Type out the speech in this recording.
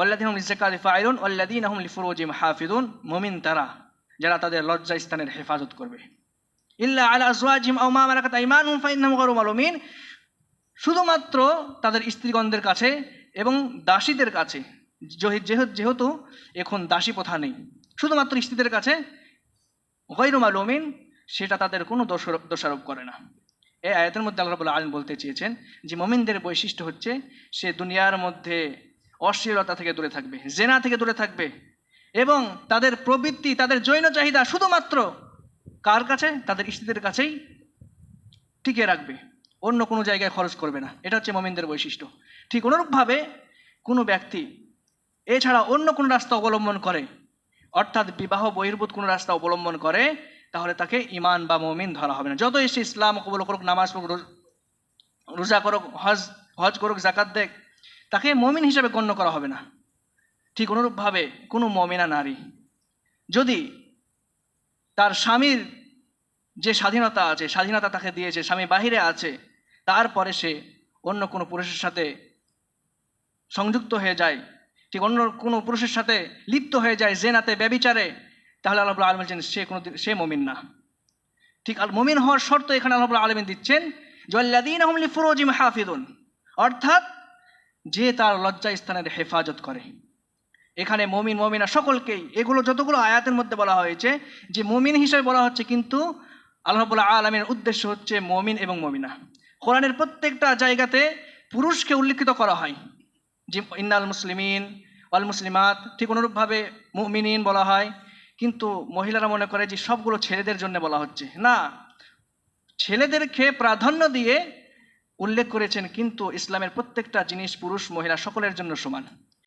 ওয়াল্লাদিন হুম লিজাকাতি ফাইলুন ওয়াল্লাদিন হুম লিফুরুজিম হাফিদুন মুমিন তারা যারা তাদের লজ্জা স্থানের হেফাজত করবে। ইল্লা আলা আজওয়াজিম আও মা মালাকাত আইমানুহুম ফাইন্নাহুম গায়রু মালুমিন। শুধুমাত্র তাদের স্ত্রীগণদের কাছে এবং দাসীদের কাছে, যেহে- যেহে- যেহেতু এখন দাসী প্রথা নেই, শুধুমাত্র স্ত্রীদের কাছে গৈরু মালুমিন, সেটা তাদের কোনো দোষারোপ করে না। এই আয়াতের মধ্যে আল্লাহ আলামিন বলতে চেয়েছেন যে মমিনদের বৈশিষ্ট্য হচ্ছে সে দুনিয়ার মধ্যে অশ্লীলতা থেকে দূরে থাকবে, জেনা থেকে দূরে থাকবে এবং তাদের প্রবৃত্তি, তাদের জৈন চাহিদা শুধুমাত্র কার কাছে? তাদের স্ত্রীদের কাছেই টিকে রাখবে। অন্য কোনো জায়গায় খরচ করবে না। এটা হচ্ছে মমিনদের বৈশিষ্ট্য। ঠিক অনুরূপভাবে কোনো ব্যক্তি এছাড়া অন্য কোনো রাস্তা অবলম্বন করে, অর্থাৎ বিবাহ, বহির্ভূত কোনো রাস্তা অবলম্বন করে, তাহলে তাকে ইমান বা মমিন ধরা হবে না। যত এসে ইসলাম কবল করুক, নামাজ পড়ুক, রোজা করুক, হজ হজ করুক জাকাত দেখ তাকে মমিন হিসেবে গণ্য করা হবে না। ঠিক অনুরূপভাবে কোনো মমিনা নারী যদি তার স্বামীর যে স্বাধীনতা আছে, স্বাধীনতা তাকে দিয়েছে, স্বামী বাহিরে আছে, তারপরে সে অন্য কোনো পুরুষের সাথে সংযুক্ত হয়ে যায়, ঠিক অন্য কোনো পুরুষের সাথে লিপ্ত হয়ে যায় জেনাতে ব্যবিচারে, তাহলে আল্লাহ আলম বলছেন, সে কোনো সে মমিন না। ঠিক আল মমিন হওয়ার শর্ত এখানে আল্লাহ আলমিন দিচ্ছেন জল্লাদিন আহমলি ফুরোজিম হাফিদুন অর্থাৎ যে তার লজ্জা স্থানের হেফাজত করে। এখানে মমিন, মমিনা সকলকেই, এগুলো যতগুলো আয়াতের মধ্যে বলা হয়েছে, যে মমিন হিসেবে বলা হচ্ছে কিন্তু আল্লাহবুল্লাহ আলমের উদ্দেশ্য হচ্ছে মমিন এবং মমিনা। কোরআনের প্রত্যেকটা জায়গাতে পুরুষকে উল্লেখিত করা হয়। যে ইন্নাল মুসলিমিন অল মুসলিমাত, ঠিক অনুরূপভাবে মুমিনিন বলা হয়। কিন্তু মহিলারা মনে করে যে সবগুলো ছেলেদের জন্য বলা হচ্ছে। না, ছেলেদেরকে প্রাধান্য দিয়ে উল্লেখ করেছেন কিন্তু ইসলামের প্রত্যেকটা জিনিস পুরুষ মহিলা সকলের জন্য সমান।